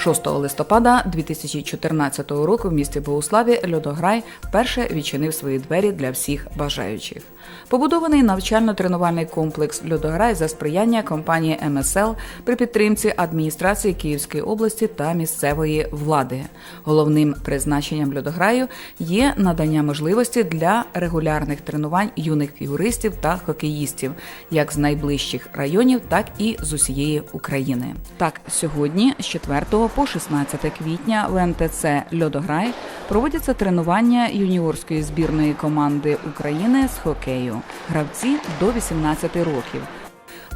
6 листопада 2014 року в місті Богуславі Льодограй вперше відчинив свої двері для всіх бажаючих. Побудований навчально-тренувальний комплекс Льодограй за сприяння компанії МСЛ при підтримці адміністрації Київської області та місцевої влади. Головним призначенням льодограю є надання можливості для регулярних тренувань юних фігуристів та хокеїстів, як з найближчих районів, так і з усієї України. Так, сьогодні з 4 по 16 квітня в МТЦ Льодограй проводяться тренування юніорської збірної команди України з хокею. Гравці до 18 років.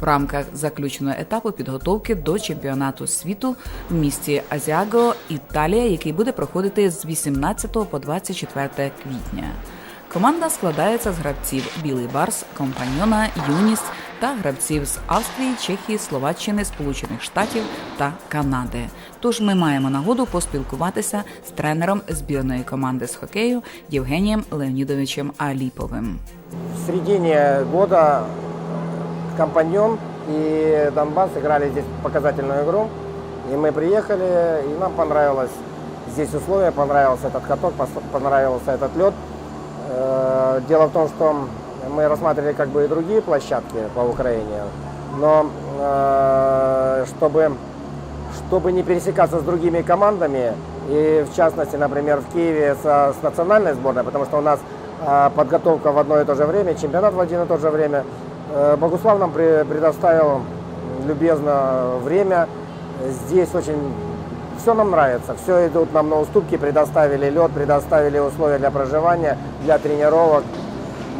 В рамках заключеного етапу підготовки до чемпіонату світу в місті Азіаго, Італія, який буде проходити з 18 по 24 квітня. Команда складається з гравців Білий Барс, Компаньона, Юніс та гравців з Австрії, Чехії, Словаччини, Сполучених Штатів та Канади. Тож ми маємо нагоду поспілкуватися з тренером збірної команди з хокею Євгенієм Леонідовичем Аліповим. В середине года Компаньон и Донбасс играли здесь показательную игру. И мы приехали, и нам понравилось здесь условия, понравился этот каток, пос- понравился этот лед. Э, Дело в том, что мы рассматривали как бы и другие площадки по Украине, но э, чтобы, чтобы не пересекаться с другими командами, и в частности, например, в Киеве со- с национальной сборной, потому что у нас э, подготовка в одно и то же время, чемпионат в один и то же время, э, Богуслав нам пре- предоставил любезно время. Здесь очень все нам нравится, все идут нам на уступки, предоставили лед, предоставили условия для проживания, для тренировок.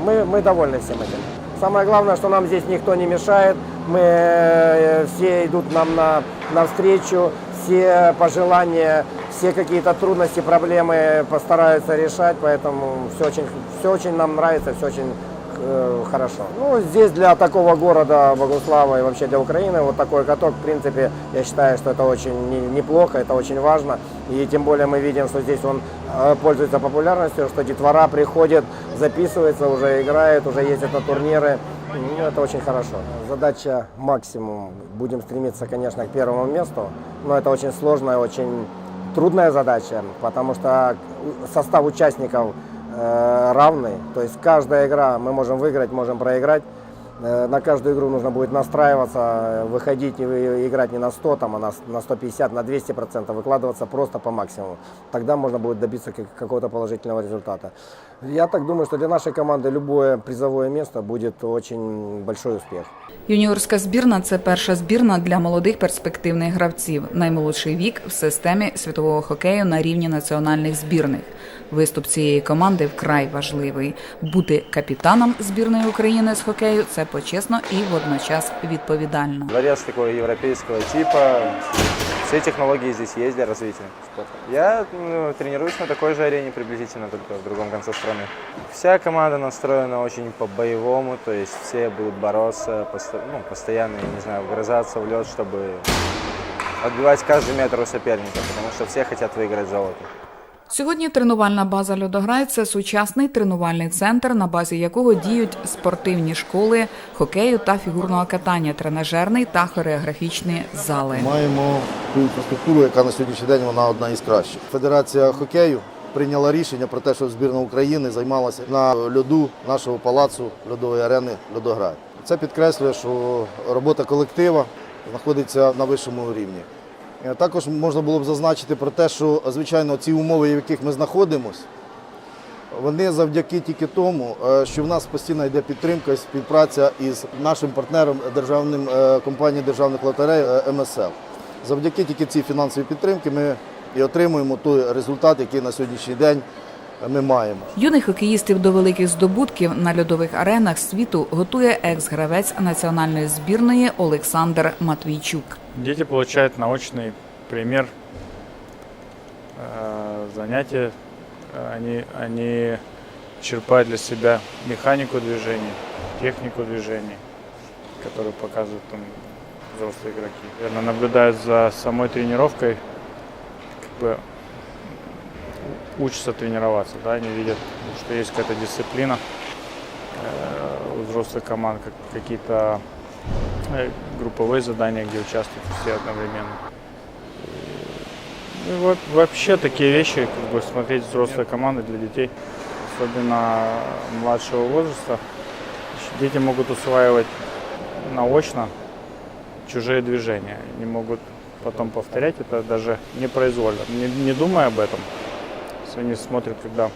Мы, мы довольны всем этим. Самое главное, что нам здесь никто не мешает, мы э, все идут нам на, навстречу, все пожелания, все какие-то трудности, проблемы постараются решать, поэтому все очень, все очень нам нравится, все очень э, хорошо. Ну, здесь для такого города Богуслава и вообще для Украины вот такой каток, в принципе, я считаю, что это очень не- неплохо, это очень важно. И тем более мы видим, что здесь он э, пользуется популярностью, что детвора приходит, записывается, уже играет, уже ездит на турниры. Ну, это очень хорошо. Задача максимум. Будем стремиться, конечно, к первому месту, но это очень сложная, очень трудная задача, потому что состав участников э, равный. То есть каждая игра мы можем выиграть, можем проиграть. Э, На каждую игру нужно будет настраиваться, э, выходить и вы- играть не на 100, там, а на, с- на 150, на 200 процентов, выкладываться просто по максимуму. Тогда можно будет добиться как- какого-то положительного результата. Я так думаю, что для нашей команды любое призовое место будет очень большой успех. Юніорська збірна це перша збірна для молодих перспективних гравців, наймолодший вік в системі світового хокею на рівні національних збірних. Виступ цієї команди вкрай важливий. Бути капітаном збірної України з хокею це почесно і водночас відповідально. Дворец такого европейского типа. Все технологии здесь есть для развития спорта. Я ну, тренируюсь на такой же арене приблизительно, только в другом конце страны. Вся команда настроена очень по-боевому, то есть все будут бороться, посто- ну, постоянно, я не знаю, вгрызаться в лед, чтобы отбивать каждый метр у соперника, потому что все хотят выиграть золото. Сьогодні тренувальна база Льодограй це сучасний тренувальний центр, на базі якого діють спортивні школи хокею та фігурного катання, тренажерний та хореографічні зали. Маємо ту інфраструктуру, яка на сьогоднішній день вона одна із кращих. Федерація хокею прийняла рішення про те, що збірна України займалася на льоду нашого палацу льодової арени Льодограй. Це підкреслює, що робота колектива знаходиться на вищому рівні. Е, Також можна було б зазначити про те, що звичайно ці умови, в яких ми знаходимося, вони завдяки тільки тому, е, що в нас постійно йде підтримка і співпраця із нашим партнером державним е, компанією державних лотерей МСЛ. Завдяки тільки цій фінансовій підтримці ми і отримуємо той результат, який на сьогоднішній день ми маємо. Юних хокеїстів до великих здобутків на льодових аренах світу готує екс-гравець національної збірної Олександр Матвійчук. Дети получают научный пример э, занятия. Они, они черпают для себя механику движения, технику движений, которую показывают там взрослые игроки. Наверное, наблюдают за самой тренировкой, как бы учатся тренироваться, да, они видят, что есть какая-то дисциплина э, у взрослых команд, как какие-то групповые задания, где участвуют все одновременно. Ну, вот вообще такие вещи, как бы смотреть взрослые команды для детей, особенно младшего возраста, дети могут усваивать наочно чужие движения. Они могут потом повторять это даже непроизвольно, не, не думая об этом. Если они смотрят, когда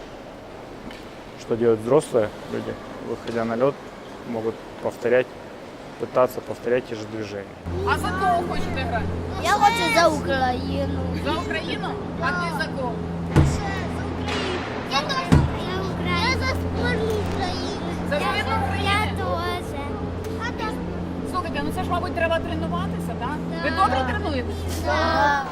что делают взрослые люди, выходя на лед, могут повторять, пытаться повторять те же движения. А за кого хочете грати? Я хочу за Україну. За Україну? А ти за кого?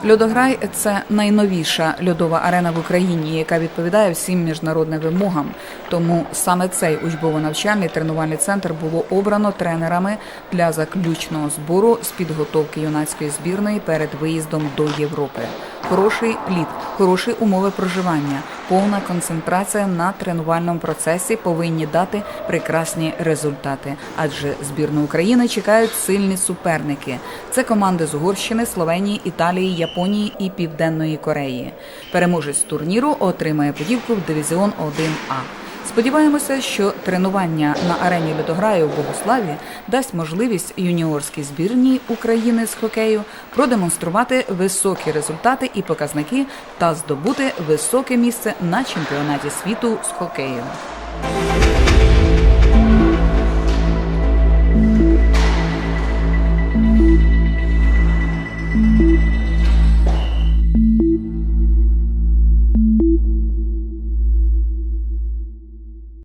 Льодограй це найновіша льодова арена в Україні, яка відповідає всім міжнародним вимогам. Тому саме цей учбово-навчальний тренувальний центр було обрано тренерами для заключного збору з підготовки юнацької збірної перед виїздом до Європи. Хороший лід, хороші умови проживання, повна концентрація на тренувальному процесі повинні дати прекрасні результати. Адже збірну України чекають сильні суперники. Це команди з Угорщини, Словенії, Італії, Японії і Південної Кореї. Переможець турніру отримає подівку в дивізіон 1А. Сподіваємося, що тренування на арені льодограю в Богославі дасть можливість юніорській збірній України з хокею продемонструвати високі результати і показники та здобути високе місце на чемпіонаті світу з хокею.